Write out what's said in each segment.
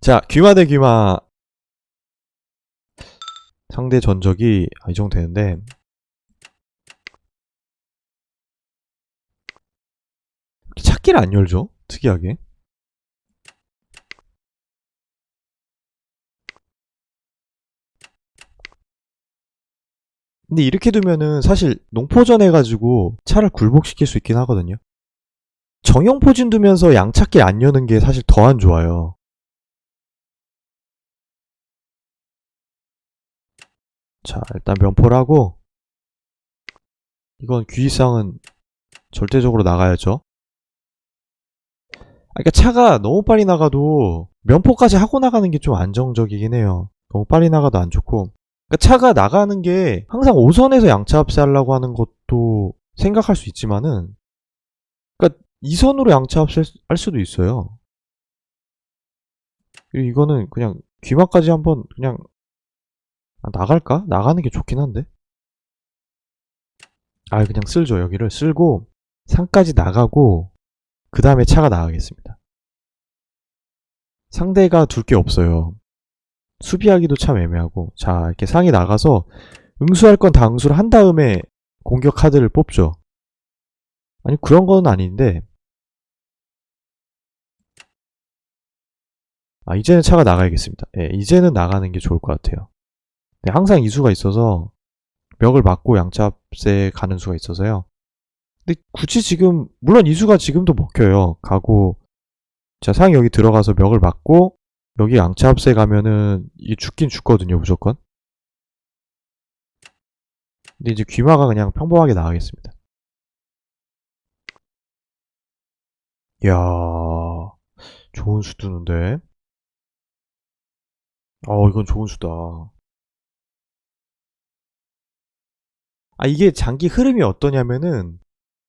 자, 귀마 대 귀마. 상대 전적이 아, 이 정도 되는데. 찾기를 안 열죠? 특이하게. 근데 이렇게 두면은 사실 농포전 해가지고 차를 굴복시킬 수 있긴 하거든요. 정형 포진 두면서 양 찾기 안 여는 게 사실 더 안 좋아요. 자, 일단 면포를 하고 이건 귀이상은 절대적으로 나가야죠. 아, 그러니까 차가 너무 빨리 나가도 면포까지 하고 나가는 게 좀 안정적이긴 해요. 너무 빨리 나가도 안 좋고. 그러니까 차가 나가는 게 항상 5선에서 양차 합세하려고 하는 것도 생각할 수 있지만은 그러니까 2선으로 양차 합세할 수도 있어요. 이거는 그냥 귀마까지 한번 그냥 아, 나갈까? 나가는 게 좋긴 한데. 아, 그냥 쓸죠. 여기를 쓸고 상까지 나가고 그 다음에 차가 나가겠습니다. 상대가 둘 게 없어요. 수비하기도 참 애매하고 자 이렇게 상이 나가서 응수할 건 다 응수를 한 다음에 공격 카드를 뽑죠. 아니 그런 건 아닌데 아 이제는 차가 나가야겠습니다. 예, 이제는 나가는 게 좋을 것 같아요. 네, 항상 이수가 있어서 벽을 막고 양잡세 가는 수가 있어서요. 근데 굳이 지금 물론 이수가 지금도 먹혀요. 가고 자 상이 여기 들어가서 벽을 막고 여기 양차합세 가면은 이게 죽긴 죽거든요 무조건. 근데 이제 귀마가 그냥 평범하게 나가겠습니다. 이야 좋은 수 두는데. 어 이건 좋은 수다. 아, 이게 장기 흐름이 어떠냐면은,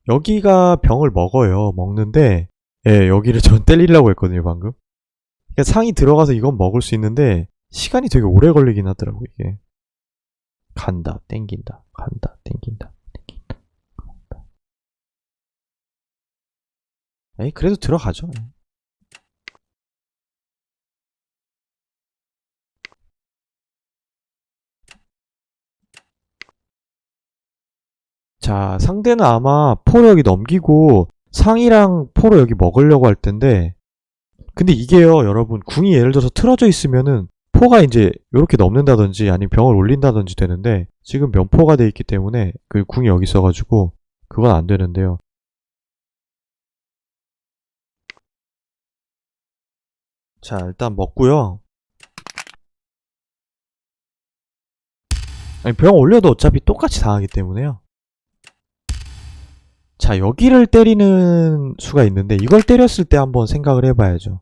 여기가 병을 먹어요. 먹는데, 예, 여기를 전 때리려고 했거든요, 방금. 그러니까 상이 들어가서 이건 먹을 수 있는데, 시간이 되게 오래 걸리긴 하더라고, 이게. 간다, 땡긴다, 간다, 땡긴다, 땡긴다, 간다. 에이, 그래도 들어가죠. 자, 상대는 아마 포로 여기 넘기고 상이랑 포로 여기 먹으려고 할 텐데 근데 이게요, 여러분, 궁이 예를 들어서 틀어져 있으면은 포가 이제 이렇게 넘는다든지 아니면 병을 올린다든지 되는데 지금 면포가 돼 있기 때문에 그 궁이 여기 있어가지고 그건 안 되는데요. 자, 일단 먹고요. 아니, 병 올려도 어차피 똑같이 당하기 때문에요. 자, 여기를 때리는 수가 있는데 이걸 때렸을 때 한번 생각을 해봐야죠.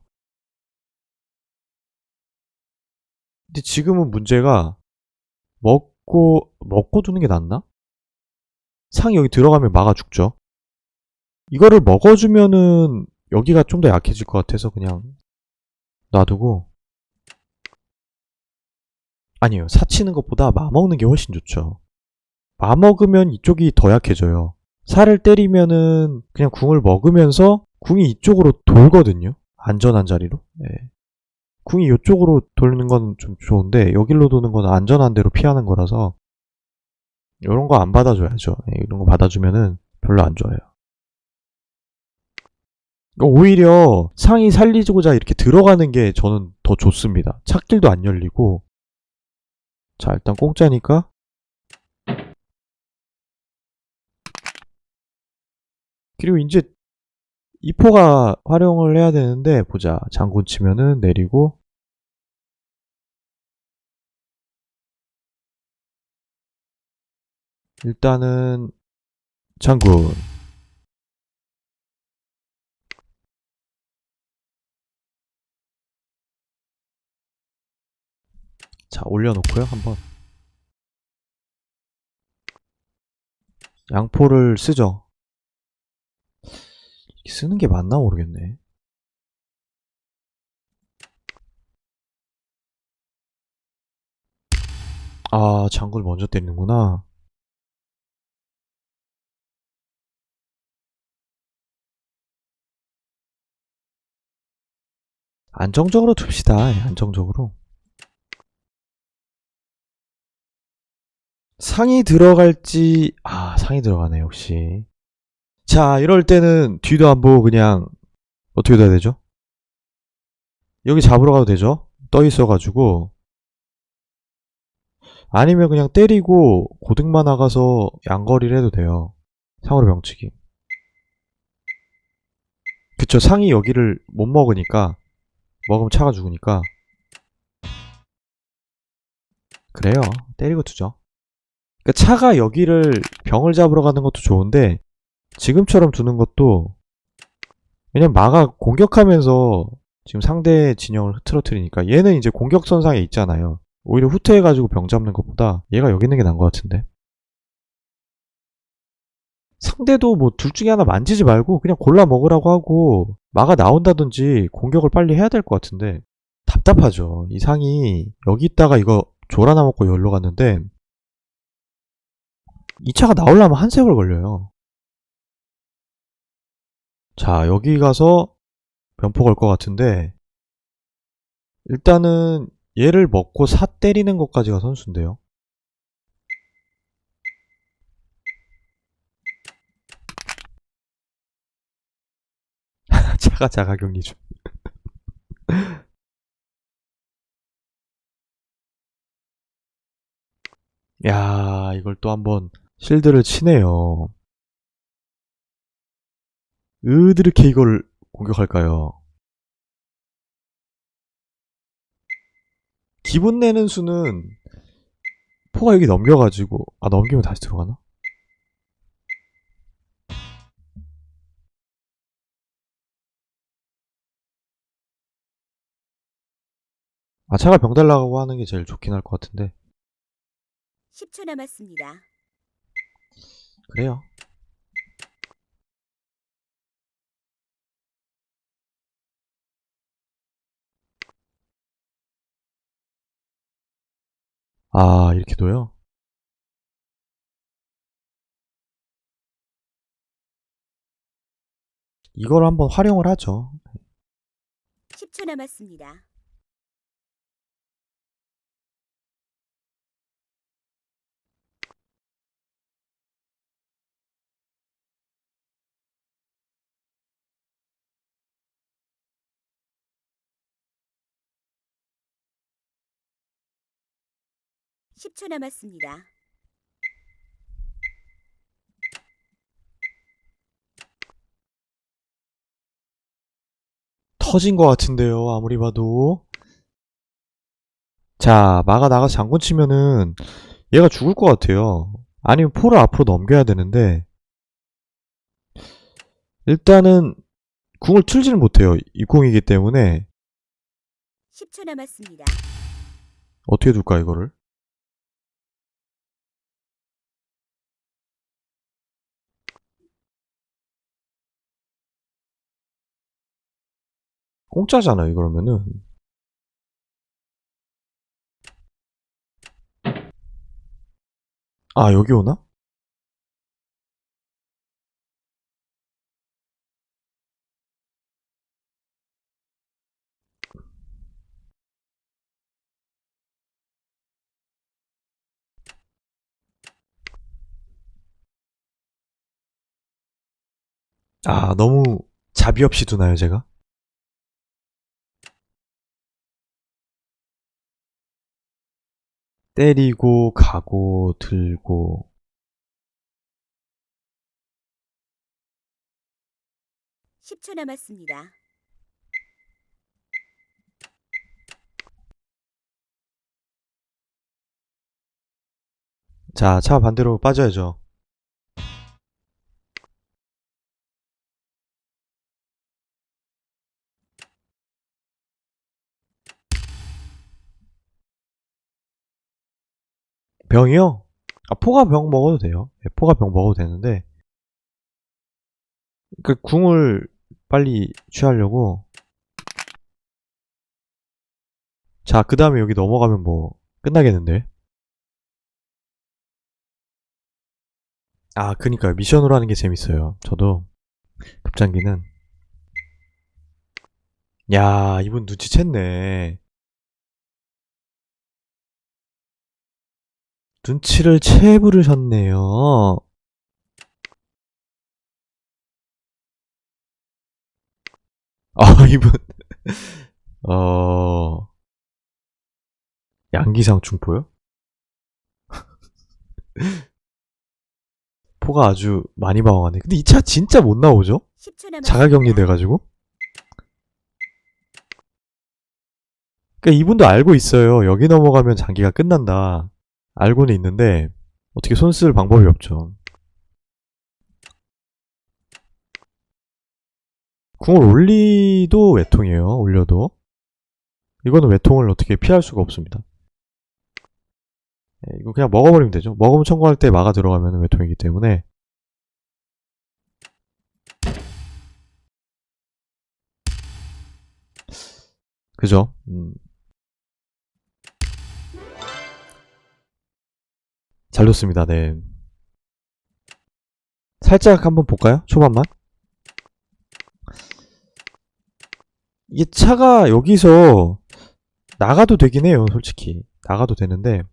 근데 지금은 문제가 먹고 먹고 두는 게 낫나? 상이 여기 들어가면 막아 죽죠. 이거를 먹어주면은 여기가 좀 더 약해질 것 같아서 그냥 놔두고 아니에요. 사치는 것보다 마 먹는 게 훨씬 좋죠. 마 먹으면 이쪽이 더 약해져요. 살을 때리면은 그냥 궁을 먹으면서 궁이 이쪽으로 돌거든요. 안전한 자리로. 네. 궁이 이쪽으로 돌는 건 좀 좋은데 여기로 도는 건 안전한 대로 피하는 거라서 이런 거 안 받아줘야죠. 네, 이런 거 받아주면은 별로 안 좋아요. 오히려 상이 살리고자 이렇게 들어가는 게 저는 더 좋습니다. 찾길도 안 열리고 자 일단 공짜니까 그리고 이제 이포가 활용을 해야 되는데 보자. 장군 치면은 내리고. 일단은 장군. 자 올려놓고요 한번. 양포를 쓰죠 쓰는 게 맞나 모르겠네. 아, 장군 먼저 때리는구나. 안정적으로 둡시다. 예, 안정적으로. 상이 들어갈지, 아, 상이 들어가네, 역시. 자, 이럴 때는 뒤도 안 보고 그냥, 어떻게 돼야 되죠? 여기 잡으러 가도 되죠? 떠 있어가지고. 아니면 그냥 때리고 고등만 나가서 양거리를 해도 돼요. 상으로 병치기. 그쵸, 상이 여기를 못 먹으니까, 먹으면 차가 죽으니까. 그래요. 때리고 두죠. 그러니까 차가 여기를 병을 잡으러 가는 것도 좋은데, 지금처럼 두는 것도, 왜냐면 마가 공격하면서 지금 상대 진영을 흐트러뜨리니까, 얘는 이제 공격선상에 있잖아요. 오히려 후퇴해가지고 병 잡는 것보다 얘가 여기 있는 게 나은 것 같은데. 상대도 뭐 둘 중에 하나 만지지 말고 그냥 골라 먹으라고 하고 마가 나온다든지 공격을 빨리 해야 될 것 같은데 답답하죠. 이 상이 여기 있다가 이거 졸아나 먹고 열로 갔는데 이 차가 나오려면 한 세월 걸려요. 자 여기 가서 변포 걸 것 같은데 일단은 얘를 먹고 사 때리는 것까지가 선수인데요. 차가 자가격리 중. 야, 이걸 또 한번 실드를 치네요. 으드르게 이걸 공격할까요? 기분 내는 수는 포가 여기 넘겨가지고 아 넘기면 다시 들어가나? 아 차가 병 달라고 하는 게 제일 좋긴 할 것 같은데 10초 남았습니다. 그래요. 아 이렇게 둬요? 이걸 한번 활용을 하죠. 10초 남았습니다. (10초) 남았습니다. 터진 것 같은데요, 아무리 봐도. 자, 마가 나가서 장군 치면은 얘가 죽을 것 같아요. 아니면 포를 앞으로 넘겨야 되는데, 일단은 궁을 틀지는 못해요. 이 궁이기 때문에. 10초 남았습니다. 어떻게 둘까, 이거를? 공짜잖아요, 그러면은. 아, 여기 오나? 아, 너무 자비 없이 두나요, 제가? 때리고, 가고, 들고. (10초) 남았습니다. 자, 차 반대로 빠져야죠. 병이요? 아, 포가 병 먹어도 돼요. 예, 포가 병 먹어도 되는데, 그 궁을 빨리 취하려고. 자, 그 다음에 여기 넘어가면 뭐, 끝나겠는데? 아, 그니까요. 미션으로 하는 게 재밌어요. 저도, 급장기는. 야, 이분 눈치챘네. 눈치를 채 부르셨네요. 아, 이분, 어, 양기상 중포요? 포가 아주 많이 방황하네. 근데 이 차 진짜 못 나오죠? 10초 남았습니다. 자가격리 돼가지고. 그러니까 이분도 알고 있어요. 여기 넘어가면 장기가 끝난다. 알고는 있는데 어떻게 손 쓸 방법이 없죠. 궁을 올리도 외통이에요. 올려도. 이거는 외통을 어떻게 피할 수가 없습니다. 네, 이거 그냥 먹어버리면 되죠. 먹으면 청구할 때 막아 들어가면 외통이기 때문에 그죠? 음. 잘 뒀습니다. 네. 살짝 한번 볼까요? 초반만. 이게 차가 여기서 나가도 되긴 해요, 솔직히. 나가도 되는데,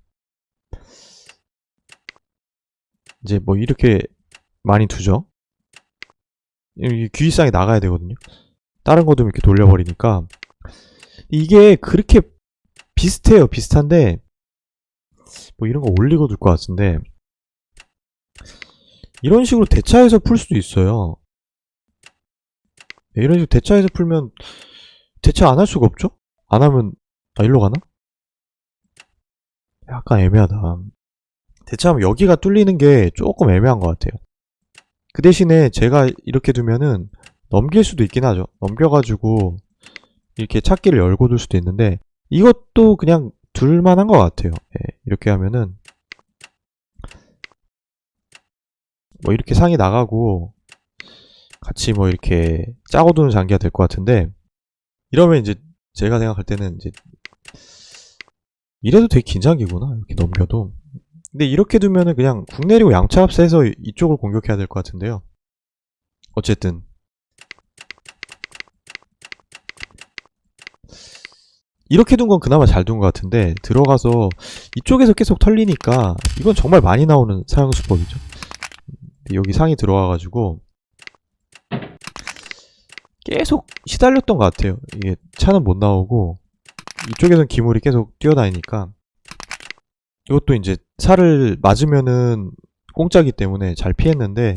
이제 뭐 이렇게 많이 두죠? 이 귀상에 나가야 되거든요. 다른 것도 이렇게 돌려버리니까. 이게 그렇게 비슷해요. 비슷한데, 뭐 이런 거 올리고 둘 것 같은데, 이런 식으로 대차해서 풀 수도 있어요. 네, 이런 식으로 대차해서 풀면, 대차 안 할 수가 없죠? 안 하면, 아, 일로 가나? 약간 애매하다. 대차하면 여기가 뚫리는 게 조금 애매한 것 같아요. 그 대신에 제가 이렇게 두면은 넘길 수도 있긴 하죠. 넘겨가지고 이렇게 찾기를 열고 둘 수도 있는데 이것도 그냥 둘만한 것 같아요. 예, 이렇게 하면은 뭐 이렇게 상이 나가고 같이 뭐 이렇게 짜고 두는 장기가 될 것 같은데 이러면 이제 제가 생각할 때는 이제 이래도 되게 긴 장기구나 이렇게 넘겨도. 근데 이렇게 두면은 그냥 궁 내리고 양차 합세해서 이쪽을 공격해야 될 것 같은데요. 어쨌든 이렇게 둔 건 그나마 잘 둔 것 같은데 들어가서 이쪽에서 계속 털리니까 이건 정말 많이 나오는 사용 수법이죠. 여기 상이 들어와가지고 계속 시달렸던 것 같아요. 이게 차는 못 나오고 이쪽에선 기물이 계속 뛰어다니니까 이것도 이제 살을 맞으면은 공짜기 때문에 잘 피했는데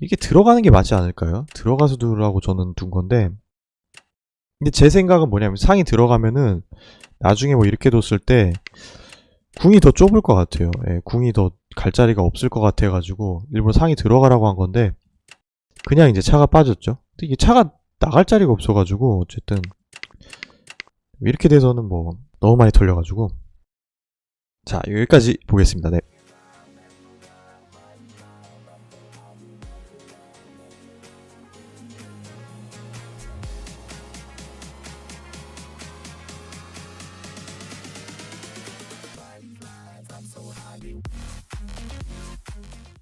이게 들어가는 게 맞지 않을까요? 들어가서 두라고 저는 둔 건데 근데 제 생각은 뭐냐면 상이 들어가면은 나중에 뭐 이렇게 뒀을 때 궁이 더 좁을 것 같아요. 예, 궁이 더 갈 자리가 없을 것 같아가지고 일부러 상이 들어가라고 한 건데 그냥 이제 차가 빠졌죠. 근데 이게 차가 나갈 자리가 없어가지고 어쨌든 이렇게 돼서는 뭐 너무 많이 털려가지고 자 여기까지 보겠습니다. 네.